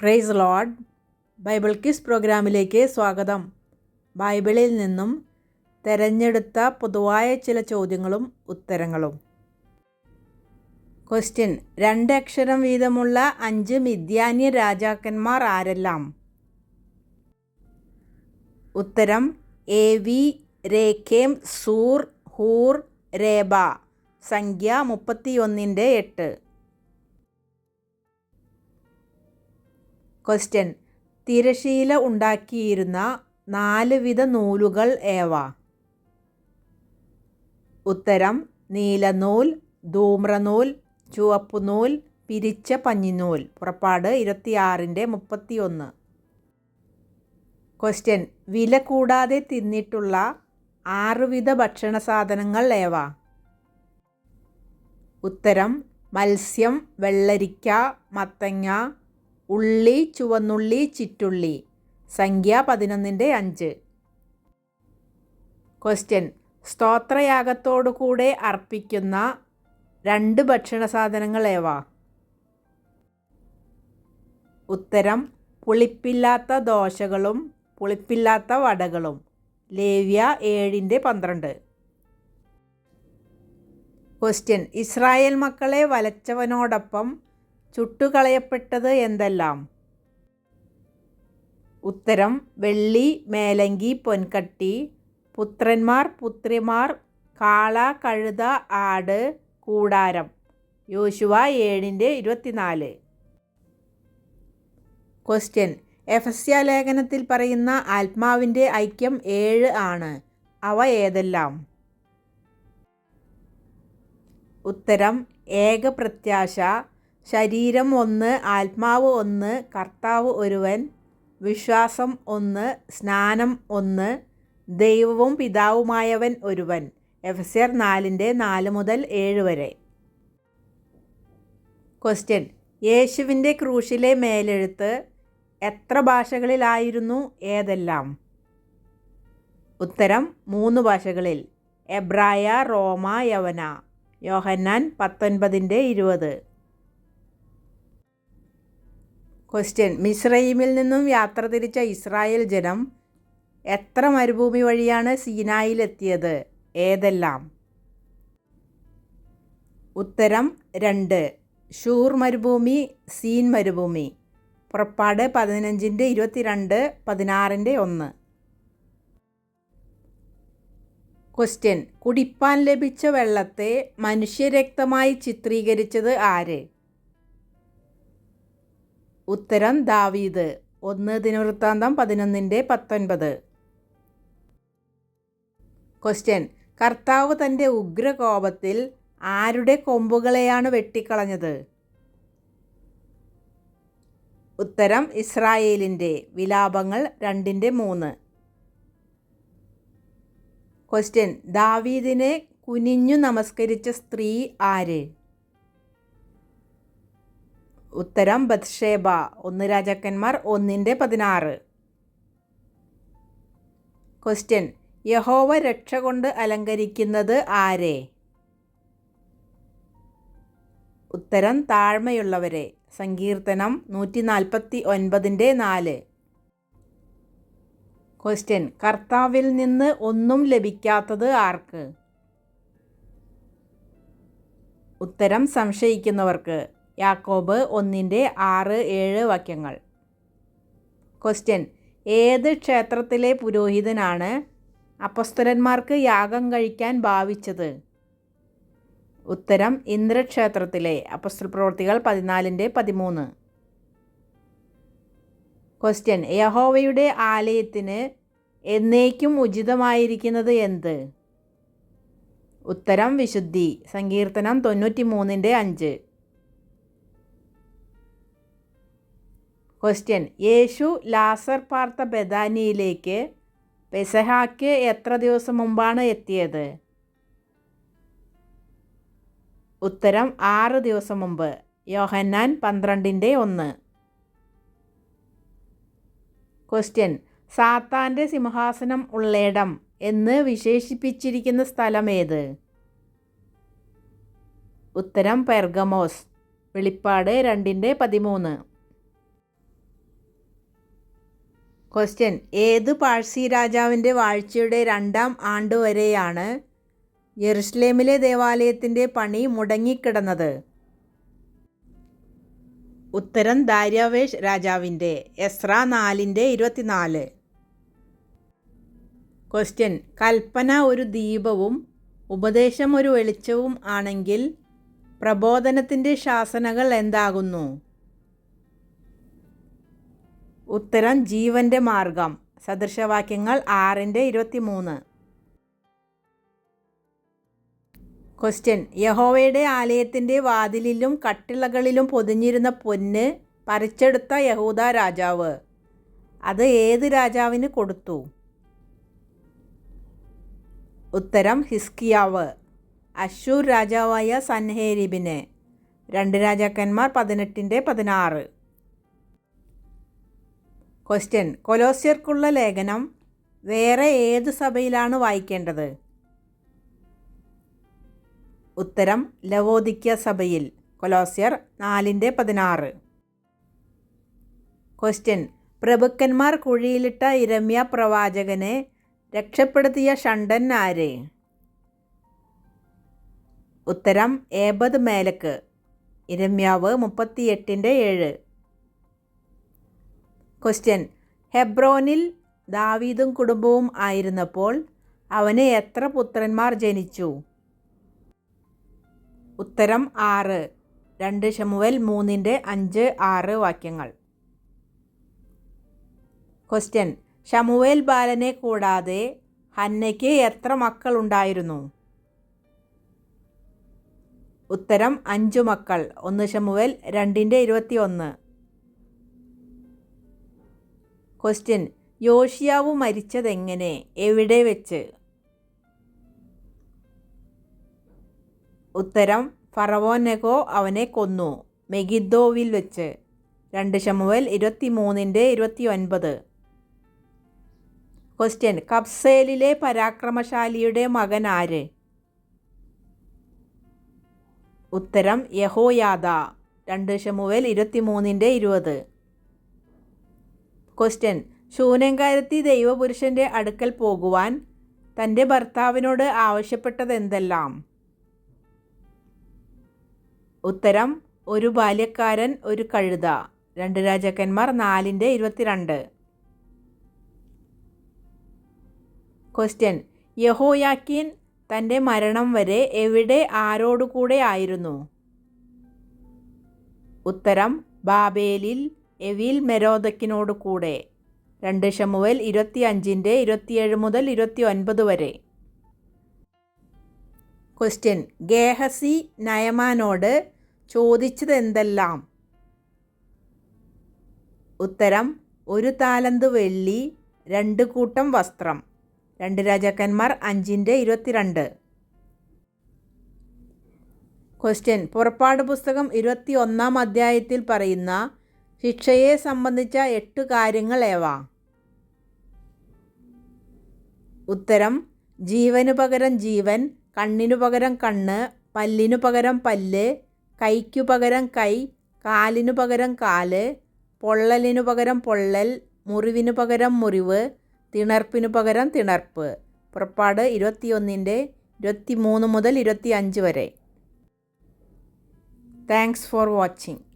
Price load Bible kiss പ്രോഗ്രാമിലേക്ക് സ്വാഗതം. ബൈബിളിൽ നിന്നും തെരഞ്ഞെടുത്ത പൊതുവായ ചില ചോദ്യങ്ങളും ഉത്തരങ്ങളും. ക്വസ്റ്റ്യൻ രണ്ട് അക്ഷരം വീതമുള്ള അഞ്ച് മിഥ്യാന്യ രാജാക്കന്മാർ ആരെല്ലാം? ഉത്തരം. Evi Rekem Zur Hur Reba. സംഖ്യ മുപ്പത്തിയൊന്നിന്റെ എട്ട്. ക്വസ്റ്റ്യൻ തിരശീല ഉണ്ടാക്കിയിരുന്ന നാല് വിധ നൂലുകൾ ഏവ? ഉത്തരം നീലനൂൽ ധൂമ്രനൂൽ ചുവപ്പുനൂൽ പിരിച്ച പഞ്ഞിനൂൽ പുറപ്പാട് ഇരുപത്തിയാറിന്റെ മുപ്പത്തിയൊന്ന്. ക്വസ്റ്റ്യൻ വില കൂടാതെ തിന്നിട്ടുള്ള ആറുവിധ ഭക്ഷണ സാധനങ്ങൾ ഏവ? ഉത്തരം മത്സ്യം വെള്ളരിക്ക മത്തങ്ങ ഉള്ളി ചുവന്നുള്ളി ചിറ്റുള്ളി. സംഖ്യ പതിനൊന്നിന്റെ അഞ്ച്. ക്വസ്റ്റ്യൻ സ്തോത്രയാഗത്തോടു കൂടെ അർപ്പിക്കുന്ന രണ്ട് ഭക്ഷണ സാധനങ്ങൾ ഏവ? ഉത്തരം പുളിപ്പില്ലാത്ത ദോശകളും പുളിപ്പില്ലാത്ത വടകളും. ലേവ്യ ഏഴിന്റെ പന്ത്രണ്ട്. ക്വസ്റ്റ്യൻ ഇസ്രായേൽ മക്കളെ വലച്ചവനോടൊപ്പം ചുട്ടുകളയപ്പെട്ടത് എന്തെല്ലാം? ഉത്തരം വെള്ളി മേലങ്കി പൊൻകട്ടി പുത്രന്മാർ പുത്രിമാർ കാള കഴുത ആട് കൂടാരം. യോശുവ ഏഴിന്റെ ഇരുപത്തിനാല്. ക്വസ്റ്റ്യൻ എഫസ്യ ലേഖനത്തിൽ പറയുന്ന ആത്മാവിന്റെ ഐക്യം ഏഴ് ആണ്. അവ ഏതെല്ലാം? ഉത്തരം ഏകപ്രത്യാശ ശരീരം ഒന്ന് ആത്മാവ് ഒന്ന് കർത്താവ് ഒരുവൻ വിശ്വാസം ഒന്ന് സ്നാനം ഒന്ന് ദൈവവും പിതാവുമായവൻ ഒരുവൻ. എഫ്സിയർ നാലിന്റെ നാല് മുതൽ ഏഴ് വരെ. ക്വസ്റ്റ്യൻ യേശുവിന്റെ ക്രൂശിലെ മേലെഴുത്ത് എത്ര ഭാഷകളിലായിരുന്നു ഏതെല്ലാം? ഉത്തരം മൂന്ന് ഭാഷകളിൽ. എബ്രായ റോമ യവന. യോഹന്നാൻ പത്തൊൻപതിന്റെ ഇരുപത്. ക്വസ്റ്റ്യൻ മിസ്രൈമിൽ നിന്നും യാത്ര തിരിച്ച ഇസ്രായേൽ ജനം എത്ര മരുഭൂമി വഴിയാണ് സീനായിലെത്തിയത്? ഏതെല്ലാം? ഉത്തരം രണ്ട് ഷൂർ മരുഭൂമി സീൻ മരുഭൂമി. പുറപ്പാട് പതിനഞ്ചിന്റെ ഇരുപത്തിരണ്ട് പതിനാറിന്റെ ഒന്ന്. ക്വസ്റ്റ്യൻ കുടിപ്പാൻ ലഭിച്ച വെള്ളത്തെ മനുഷ്യരക്തമായി ചിത്രീകരിച്ചത് ആര്? ഉത്തരം ദാവീദ്. ഒന്ന് ദിനവൃത്താന്തം പതിനൊന്നിന്റെ പത്തൊൻപത്. ക്വസ്റ്റ്യൻ കർത്താവ് തന്റെ ഉഗ്രകോപത്തിൽ ആരുടെ കൊമ്പുകളെയാണ് വെട്ടിക്കളഞ്ഞത്? ഉത്തരം ഇസ്രായേലിന്റെ വിലാപങ്ങൾ രണ്ടിന്റെ മൂന്ന്. ക്വസ്റ്റ്യൻ ദാവീദിനെ കുനിഞ്ഞു നമസ്കരിച്ച സ്ത്രീ ആര്? ഉത്തരം ബത്ഷേബ. ഒന്ന് രാജാക്കന്മാർ ഒന്നിന്റെ പതിനാറ്. ക്വസ്റ്റ്യൻ യഹോവ രക്ഷ കൊണ്ട് അലങ്കരിക്കുന്നത് ആരെ? ഉത്തരം താഴ്മയുള്ളവരെ. സങ്കീർത്തനം നൂറ്റി നാൽപ്പത്തി ഒൻപതിന്റെ നാല്. ക്വസ്റ്റ്യൻ കർത്താവിൽ നിന്ന് ഒന്നും ലഭിക്കാത്തത് ആർക്ക്? ഉത്തരം സംശയിക്കുന്നവർക്ക്. യാക്കോബ് ഒന്നിന്റെ ആറ് ഏഴ് വാക്യങ്ങൾ. ക്വസ്റ്റ്യൻ ഏത് ക്ഷേത്രത്തിലെ പുരോഹിതനാണ് അപ്പസ്തലന്മാർക്ക് യാഗം കഴിക്കാൻ ഭാവിച്ചത്? ഉത്തരം ഇന്ദ്രക്ഷേത്രത്തിലെ. അപ്പസ്തൽ പ്രവർത്തികൾ പതിനാലിന്റെ പതിമൂന്ന്. ക്വസ്റ്റ്യൻ യഹോവയുടെ ആലയത്തിന് എന്നേക്കും ഉചിതമായിരിക്കുന്നത് എന്ത്? ഉത്തരം വിശുദ്ധി. സങ്കീർത്തനം തൊണ്ണൂറ്റി മൂന്നിന്റെ അഞ്ച്. ക്വസ്റ്റ്യൻ യേശു ലാസർ പാർത്ത ബദാനിയിലേക്ക് പെസഹാക്ക് എത്ര ദിവസം മുമ്പാണ് എത്തിയത്? ഉത്തരം ആറ് ദിവസം മുമ്പ്. യോഹന്നാൻ പന്ത്രണ്ടിന്റെ ഒന്ന്. ക്വസ്റ്റ്യൻ സാത്താന്റെ സിംഹാസനം ഉള്ളയിടം എന്ന് വിശേഷിപ്പിച്ചിരിക്കുന്ന സ്ഥലം ഏത് ഉത്തരം പെർഗമോസ്. വെളിപ്പാട് രണ്ടിന്റെ പതിമൂന്ന്. ക്വസ്റ്റ്യൻ ഏത് പാഴ്സി രാജാവിന്റെ വാഴ്ചയുടെ രണ്ടാം ആണ്ട് വരെയാണ് യെറുസലേമിലെ ദേവാലയത്തിന്റെ പണി മുടങ്ങിക്കിടന്നത്? ഉത്തരം ദാര്യാവേഷ് രാജാവിന്റെ എസ്ര നാലിന്റെ ഇരുപത്തിനാല്. ക്വസ്റ്റ്യൻ കൽപ്പന ഒരു ദീപവും ഉപദേശം ഒരു വെളിച്ചവും ആണെങ്കിൽ പ്രബോധനത്തിന്റെ ശാസനകൾ എന്താകുന്നു? ഉത്തരം ജീവന്റെ മാർഗം. സദൃശവാക്യങ്ങൾ ആറിന്റെ ഇരുപത്തി മൂന്ന് ക്വസ്റ്റ്യൻ യഹോവയുടെ ആലയത്തിന്റെ വാതിലിലും കട്ടിളകളിലും പൊതിഞ്ഞിരുന്ന പൊന്ന് പറിച്ചെടുത്ത യഹൂദ രാജാവ്. അത് ഏത് രാജാവിന് കൊടുത്തു? ഉത്തരം ഹിസ്കിയാവ്. അശൂർ രാജാവായ സൻഹേരിബിന്. രണ്ട് രാജാക്കന്മാർ പതിനെട്ടിന്റെ പതിനാറ്. ക്വസ്റ്റ്യൻ കൊലോസ്യർക്കുള്ള ലേഖനം വേറെ ഏത് സഭയിലാണ് വായിക്കേണ്ടത്? ഉത്തരം ലവോദിക്ക സഭയിൽ. കൊലോസ്യർ നാലിന്റെ പതിനാറ്. ക്വസ്റ്റ്യൻ പ്രഭുക്കന്മാർ കുഴിയിലിട്ട ഇരമ്യ പ്രവാചകനെ രക്ഷപ്പെടുത്തിയ ഷണ്ടൻ ആര്? ഉത്തരം ഏബദ് മേലക്ക്. ഇരമ്യാവ് മുപ്പത്തിയെട്ടിന്റെ ഏഴ്. ക്വസ്റ്റ്യൻ ഹെബ്രോനിൽ ദാവീദും കുടുംബവും ആയിരുന്നപ്പോൾ അവന് എത്ര പുത്രന്മാർ ജനിച്ചു? ഉത്തരം ആറ്. രണ്ട് ഷമുവൽ മൂന്നിന്റെ അഞ്ച് ആറ് വാക്യങ്ങൾ. ക്വസ്റ്റ്യൻ ഷമുവേൽ ബാലനെ കൂടാതെ ഹന്നയ്ക്ക് എത്ര മക്കളുണ്ടായിരുന്നു ഉത്തരം അഞ്ചു മക്കൾ. ഒന്ന് ഷമുവേൽ രണ്ടിന്റെ ഇരുപത്തി ഒന്ന് ക്വസ്റ്റ്യൻ യോഷിയാവ് മരിച്ചതെങ്ങനെ? എവിടെ വെച്ച്? ഉത്തരം. ഫറവോനെഗോ അവനെ കൊന്നു. മെഗിദ്ദോവിൽ വെച്ച്. രണ്ട് ശമുവൽ ഇരുപത്തി മൂന്നിന്റെ ഇരുപത്തി ഒൻപത് ക്വസ്റ്റ്യൻ കബ്സേലിലെ പരാക്രമശാലിയുടെ മകൻ ആര്? ഉത്തരം. യഹോയാദ. രണ്ട് ശമുവൽ ഇരുപത്തി മൂന്നിന്റെ ഇരുപത്. ക്വസ്റ്റ്യൻ ശൂനങ്കാരത്തി ദൈവപുരുഷന്റെ അടുക്കൽ പോകുവാൻ തന്റെ ഭർത്താവിനോട് ആവശ്യപ്പെട്ടതെന്തെല്ലാം? ഉത്തരം. ഒരു ബാല്യക്കാരൻ ഒരു കഴുത. രണ്ട് രാജാക്കന്മാർ നാലിന്റെ ഇരുപത്തിരണ്ട്. ക്വസ്റ്റ്യൻ യഹോയാക്കീൻ തന്റെ മരണം വരെ എവിടെ ആരോടുകൂടെ ആയിരുന്നു? ഉത്തരം. ബാബേലിൽ എവിൽ മെരോദക്കിനോട് കൂടെ. രണ്ട് ഷമുവൽ ഇരുപത്തി അഞ്ചിന്റെ ഇരുപത്തിയേഴ് മുതൽ ഇരുപത്തി ഒൻപത് വരെ. ക്വസ്റ്റ്യൻ ഗേഹസി നയമാനോട് ചോദിച്ചത് എന്തെല്ലാം ഉത്തരം. ഒരു താലന്ത് വെള്ളി രണ്ട് കൂട്ടം വസ്ത്രം. രണ്ട് രാജാക്കന്മാർ അഞ്ചിന്റെ ഇരുപത്തിരണ്ട്. ക്വസ്റ്റ്യൻ പുറപ്പാട് പുസ്തകം ഇരുപത്തി ഒന്നാം അധ്യായത്തിൽ പറയുന്ന ശിക്ഷയെ സംബന്ധിച്ച എട്ട് കാര്യങ്ങൾ ഏവ? ഉത്തരം ജീവനു പകരം ജീവൻ കണ്ണിനു പകരം കണ്ണ് പല്ലിനു പകരം പല്ല് കൈക്കു പകരം കൈ കാലിനു പകരം കാൽ പൊള്ളലിനു പകരം പൊള്ളൽ മുറിവിനു പകരം മുറിവ് തിണർപ്പിനു പകരം തിണർപ്പ്. പുറപ്പാട് ഇരുപത്തിയൊന്നിന്റെ ഇരുപത്തി മൂന്ന് മുതൽ ഇരുപത്തി അഞ്ച് വരെ. Thanks for watching